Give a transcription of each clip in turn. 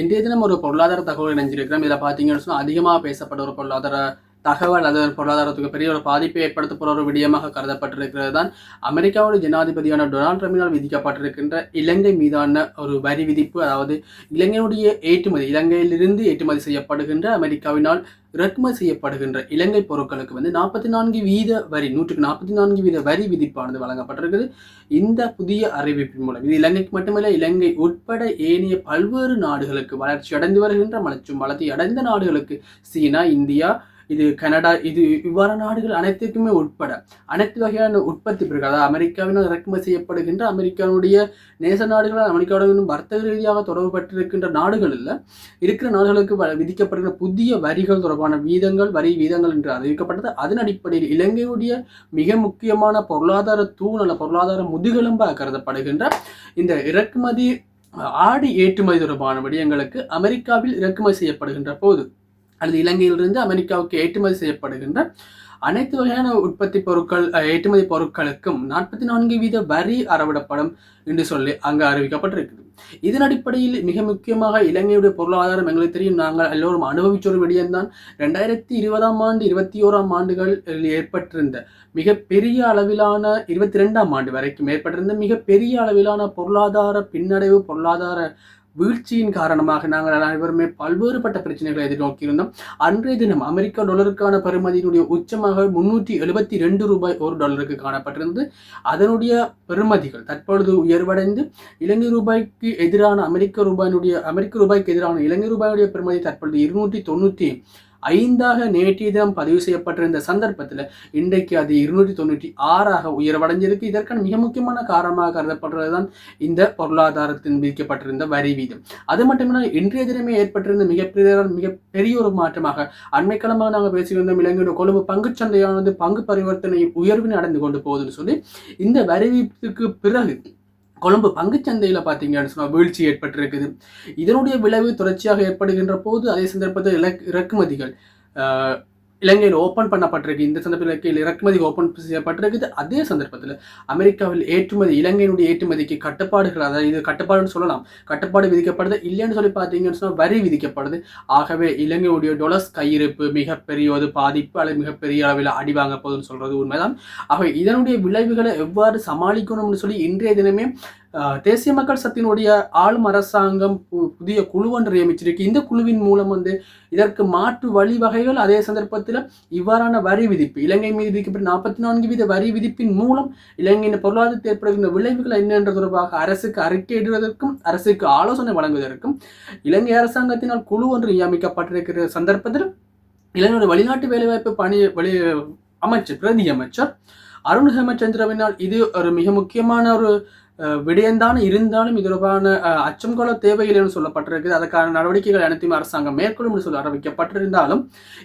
இன்றைய தினம் ஒரு பொருளாதார தகவல் இணைஞ்சிருக்கிறோம். இதில் பார்த்தீங்கன்னு சொன்னால் அதிகமாக பேசப்பட்ட ஒரு பொருளாதார தகவல் அது பொருளாதாரத்துக்கு பெரிய ஒரு பாதிப்பை ஏற்படுத்த போகிற ஒரு விடயமாக கருதப்பட்டிருக்கிறது தான் அமெரிக்காவோட ஜனாதிபதியான டொனால்ட் ட்ரம்பினால் விதிக்கப்பட்டிருக்கின்ற இலங்கை மீதான ஒரு வரி விதிப்பு அதாவது இலங்கையுடைய ஏற்றுமதி இலங்கையிலிருந்து ஏற்றுமதி செய்யப்படுகின்ற அமெரிக்காவினால் இறக்குமதி செய்யப்படுகின்ற இலங்கை பொருட்களுக்கு வந்து நாற்பத்தி நான்கு வீத வரி நூற்றுக்கு நாற்பத்தி நான்கு வீத வரி விதிப்பானது வழங்கப்பட்டிருக்குது. இந்த புதிய அறிவிப்பின் மூலம் இது இலங்கைக்கு மட்டுமல்ல இலங்கை உட்பட ஏனைய பல்வேறு நாடுகளுக்கு வளர்ச்சி அடைந்து வருகின்ற மற்றும் வளர்ச்சி அடைந்த நாடுகளுக்கு சீனா இந்தியா இது கனடா இது இவ்வாறு நாடுகள் அனைத்துக்குமே உட்பட. அனைத்து வகையான உற்பத்தி பிறகு அதாவது அமெரிக்காவினால் இறக்குமதி செய்யப்படுகின்ற அமெரிக்காவுடைய நேச நாடுகளால் அமெரிக்காவுடன் வர்த்தக ரீதியாக தொடர்பு பெற்றிருக்கின்ற நாடுகளில் இருக்கிற நாடுகளுக்கு வ- விதிக்கப்படுகிற புதிய வரிகள் தொடர்பான வீதங்கள் வரி வீதங்கள் என்று அறிவிக்கப்பட்டது. அதன் அடிப்படையில் இலங்கையுடைய மிக முக்கியமான பொருளாதார தூண் அல்ல பொருளாதார முதுகெலும்பாக கருதப்படுகின்ற இந்த இறக்குமதி ஆடி ஏற்றுமதி தொடர்பான விடயங்களுக்கு அமெரிக்காவில் இறக்குமதி செய்யப்படுகின்ற போது அல்லது இலங்கையிலிருந்து அமெரிக்காவுக்கு ஏற்றுமதி செய்யப்படுகின்ற அனைத்து வகையான உற்பத்தி பொருட்கள் ஏற்றுமதி பொருட்களுக்கும் நாற்பத்தி நான்கு வீத வரி அறவிடப்படும் என்று சொல்லி அங்கு அறிவிக்கப்பட்டிருக்குது. இதன் அடிப்படையில் மிக முக்கியமாக இலங்கையுடைய பொருளாதாரம் எங்களுக்கு தெரியும். நாங்கள் எல்லோரும் அனுபவிச்சொரு விடயம்தான். ரெண்டாயிரத்தி இருபதாம் ஆண்டு இருபத்தி ஓராம் ஆண்டுகள் ஏற்பட்டிருந்த மிக பெரிய அளவிலான இருபத்தி ரெண்டாம் ஆண்டு வரைக்கும் ஏற்பட்டிருந்த மிக பெரிய அளவிலான பொருளாதார பின்னடைவு பொருளாதார வீழ்ச்சியின் காரணமாக நாங்கள் அனைவருமே பல்வேறுபட்ட பிரச்சனைகளை எதிர்நோக்கியிருந்தோம். அன்றைய தினம் அமெரிக்க டாலருக்கான பெறுமதியினுடைய உச்சமாக முன்னூற்றி எழுபத்தி ரெண்டு ரூபாய் ஒரு டாலருக்கு காணப்பட்டிருந்தது. அதனுடைய பெறுமதிகள் தற்பொழுது உயர்வடைந்து இலங்கை ரூபாய்க்கு எதிரான அமெரிக்க ரூபாயினுடைய அமெரிக்க ரூபாய்க்கு எதிரான இலங்கை ரூபாயுடைய பெறுமதி தற்பொழுது இருநூற்றி தொண்ணூற்றி ஐந்தாக நேற்றைய தினம் பதிவு செய்யப்பட்டிருந்த சந்தர்ப்பத்தில் இன்றைக்கு அது இருநூற்றி தொண்ணூற்றி ஆறாக உயர்வடைஞ்சிருக்கு. இதற்கான மிக முக்கியமான காரணமாக கருதப்படுறதுதான் இந்த பொருளாதாரத்தின் விதிக்கப்பட்டிருந்த வரி வீதம். அது மட்டுமில்லை இன்றைய தினமே ஏற்பட்டிருந்த மிகப்பெரிய மிகப்பெரிய ஒரு மாற்றமாக அண்மைக்காலமாக நாங்கள் பேசியிருந்தோம். இலங்கையோட கொழும்பு பங்குச்சந்தையானது பங்கு பரிவர்த்தனை உயர்வு அடைந்து கொண்டு போகுதுன்னு சொல்லி இந்த வரி பிறகு கொழும்பு பங்குச்சந்தையில் பார்த்தீங்கன்னு சொன்னால் வீழ்ச்சி ஏற்பட்டிருக்குது. இதனுடைய விளைவு தொடர்ச்சியாக ஏற்படுகின்ற போது அதே சந்தர்ப்பத்தில் இலக் இறக்குமதிகள் இலங்கையில் ஓப்பன் பண்ணப்பட்டிருக்கு. இந்த சந்தர்ப்பத்தில் இறக்குமதி ஓப்பன் செய்யப்பட்டிருக்குது. அதே சந்தர்ப்பத்தில் அமெரிக்காவில் ஏற்றுமதி இலங்கையினுடைய ஏற்றுமதிக்கு கட்டுப்பாடுகள் அதாவது இது கட்டுப்பாடுன்னு சொல்லலாம். கட்டுப்பாடு விதிக்கப்படுது. இல்லைன்னு சொல்லி பார்த்தீங்கன்னு சொன்னால் வரி விதிக்கப்படுது. ஆகவே இலங்கையுடைய டொலர்ஸ் கையிருப்பு மிகப்பெரிய ஒரு பாதிப்பு அல்லது மிகப்பெரிய அளவில் அடி வாங்க போகுதுன்னு சொல்றது உண்மைதான். ஆகவே இதனுடைய விளைவுகளை எவ்வாறு சமாளிக்கணும்னு சொல்லி இன்றைய தினமே தேசிய மக்கள் சக்தியினுடைய ஆளும் அரசாங்கம் புதிய குழு ஒன்று நியமிச்சிருக்கு. இந்த குழுவின் மூலம் வந்து இதற்கு மாற்று வழிவகைகள் அதே சந்தர்ப்பத்தில் இவ்வாறான வரி விதிப்பு இலங்கை மீது விதிக்கப்பட்ட நாற்பத்தி நான்கு வீத வரி விதிப்பின் மூலம் இலங்கையின் பொருளாதாரத்தில் ஏற்படுகின்ற விளைவுகள் என்னென்ற தொடர்பாக அரசுக்கு அறிக்கையிடுவதற்கும் அரசுக்கு ஆலோசனை வழங்குவதற்கும் இலங்கை அரசாங்கத்தினால் குழு ஒன்று நியமிக்கப்பட்டிருக்கிற சந்தர்ப்பத்தில் இலங்கையோட வெளிநாட்டு வேலைவாய்ப்பு பணி வெளி அமைச்சர் பிரதி அமைச்சர் அருண் ஹேமச்சந்திரவினால் இது ஒரு மிக முக்கியமான ஒரு விடயம்தான் இருந்தாலும் இது தொடர்பான அச்சம் கொள்ள தேவையில்லைன்னு சொல்லப்பட்டிருக்குது அதற்கான நடவடிக்கைகள் அனைத்தையும் அரசாங்கம் மேற்கொள்ளும் என்று சொல்லி அறிவிக்கப்பட்டிருந்தாலும்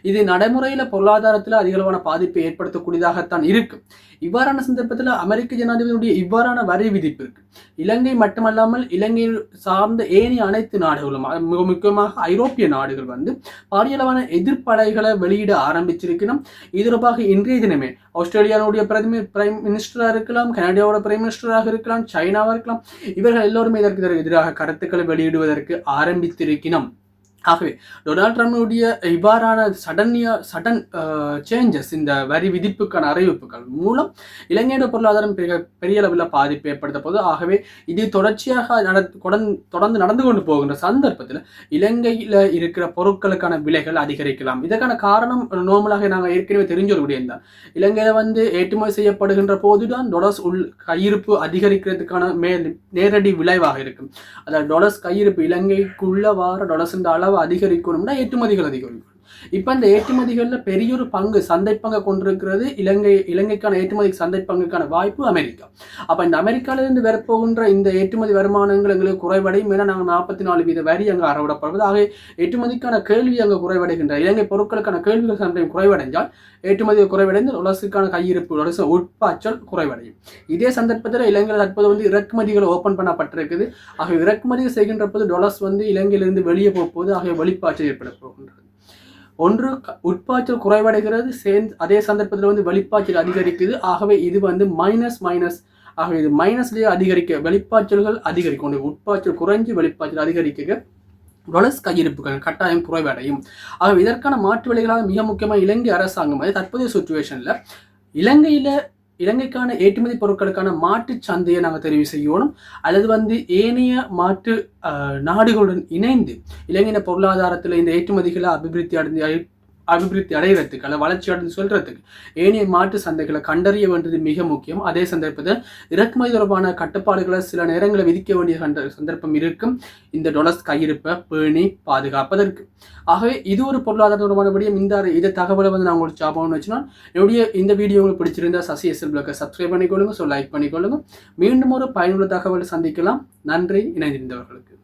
இது நடைமுறையில் பொருளாதாரத்தில் அதிகளவான பாதிப்பை ஏற்படுத்தக்கூடியதாகத்தான் இருக்கு. இவ்வாறான சந்தர்ப்பத்தில் அமெரிக்க ஜனாதிபதியுடைய இவ்வாறான வரி விதிப்பு இருக்கு. இலங்கை மட்டுமல்லாமல் இலங்கை சார்ந்த ஏனைய அனைத்து நாடுகளும் மிக முக்கியமாக ஐரோப்பிய நாடுகள் வந்து பாரியளவான எதிர்ப்படைகளை வெளியிட ஆரம்பிச்சிருக்கணும். இது தொடர்பாக இன்றைய தினமே ஆஸ்திரேலியாவுடைய பிரதம பிரைம் மினிஸ்டராக இருக்கலாம் கனடாவோட பிரைம் மினிஸ்டராக இருக்கலாம் சைனாவாக இருக்கலாம். இவர்கள் எல்லோருமே இதற்கு எதிராக கருத்துக்களை வெளியிடுவதற்கு ஆரம்பித்திருக்கணும் ஆகவே டொனால்ட் ட்ரம்புடைய இவ்வாறான சடன்யா சடன் சேஞ்சஸ் இந்த வரி விதிப்புக்கான அறிவிப்புகள் மூலம் இலங்கையோட பொருளாதாரம் பெரிய பெரிய அளவில் பாதிப்பு ஏற்படுத்த போது ஆகவே இது தொடர்ச்சியாக நட தொடர்ந்து தொடர்ந்து நடந்து கொண்டு போகின்ற சந்தர்ப்பத்தில் இலங்கையில் இருக்கிற பொருட்களுக்கான விலைகள் அதிகரிக்கலாம். இதற்கான காரணம் நோமலாக நாங்கள் ஏற்கனவே தெரிஞ்ச ஒரு விடயம் தான். இலங்கையில் வந்து ஏற்றுமதி செய்யப்படுகின்ற போதுதான் டொலர்ஸ் உள் கையிருப்பு அதிகரிக்கிறதுக்கான மே நேரடி விளைவாக இருக்கும். அதாவது டொலர்ஸ் கையிருப்பு இலங்கைக்குள்ள வார டொலர்ஸ் அளவு அதிகரிக்கணும்னா ஏற்றுமதிகள் அதிகரிக்கும் இப்போ இந்த ஏற்றுமதிகளில் பெரியொரு பங்கு சந்தை பங்கை கொண்டிருக்கிறது. இலங்கை இலங்கைக்கான ஏற்றுமதி சந்தை பங்குக்கான வாய்ப்பு அமெரிக்கா. அப்போ இந்த அமெரிக்காவிலிருந்து வரப்போகின்ற இந்த ஏற்றுமதி வருமானங்கள் எங்களுக்கு குறைவடையும் ஏன்னா நாங்கள் நாற்பத்தி நாலு வீத வரி அங்கே அறவிடப்படுவது ஆக ஏற்றுமதிக்கான கேள்வி அங்கே குறைவடைகின்ற இலங்கை பொருட்களுக்கான கேள்விகள் சந்தையும் குறைவடைஞ்சால் ஏற்றுமதி குறைவடைந்து உலசுக்கான கையிருப்பு உலசு உட்பாச்சல் குறைவடையும். இதே சந்தர்ப்பத்தில் இலங்கையில் தற்போது வந்து இறக்குமதிகள் ஓப்பன் பண்ணப்பட்டிருக்குது. ஆக இறக்குமதி செய்கின்ற போது டொலர்ஸ் வந்து இலங்கையிலிருந்து வெளியே போகும்போது ஆகிய வெளிப்பாய்ச்சல் ஏற்பட போகின்றது. ஒன்று உட்பாய்ச்சல் குறைவடைகிறது சேர்ந்து அதே சந்தர்ப்பத்தில் வந்து வெளிப்பாய்ச்சல் அதிகரிக்குது. ஆகவே இது வந்து மைனஸ் மைனஸ் ஆகவே இது மைனஸ்லேயே அதிகரிக்க வெளிப்பாய்ச்சல்கள் அதிகரிக்கும். உட்பாய்ச்சல் குறைஞ்சு வெளிப்பாய்ச்சல் அதிகரிக்க டொலர்ஸ் கையிருப்புகள் கட்டாயம் குறைவடையும். ஆகவே இதற்கான மாற்று வழிகளாக மிக முக்கியமாக இலங்கை அரசாங்கம் தற்போதைய சுச்சுவேஷனில் இலங்கையில் இலங்கைக்கான ஏற்றுமதி பொருட்களுக்கான மாட்டு சந்தையை நாங்கள் தெரிவு செய்யணும். அல்லது வந்து ஏனைய மாற்று நாடுகளுடன் இணைந்து இலங்கையின் பொருளாதாரத்தில் இந்த ஏற்றுமதிகளை அபிவிருத்தி அடைந்து அபிவிருத்தி அடைகிறதுக்கு அல்ல வளர்ச்சி அடைந்து சொல்றதுக்கு. ஏனைய மாற்று சந்தைகளை கண்டறிய வேண்டியது மிக முக்கியம். அதே சந்தர்ப்பத்தில் இறக்குமதி தொடர்பான கட்டுப்பாடுகளை சில நேரங்களில் விதிக்க வேண்டிய கண்ட சந்தர்ப்பம் இருக்கும். இந்த டொலர்ஸ் கையிருப்பை பேணி பாதுகாப்பதற்கு. ஆகவே இது ஒரு பொருளாதார தொடர்பான விடயம் இந்த இதை தகவலை வந்து நான் உங்களுக்கு சாப்பான்னு வச்சுன்னா என்னுடைய இந்த வீடியோ உங்களுக்கு பிடிச்சிருந்தா சசி எஸ்எல் பிளாக்கை சப்ஸ்கிரைப் பண்ணிக்கொள்ளுங்க. ஸோ லைக் பண்ணிக்கொள்ளுங்க. மீண்டும் ஒரு பயனுள்ள தகவலை சந்திக்கலாம். நன்றி. இணைந்திருந்தவர்களுக்கு.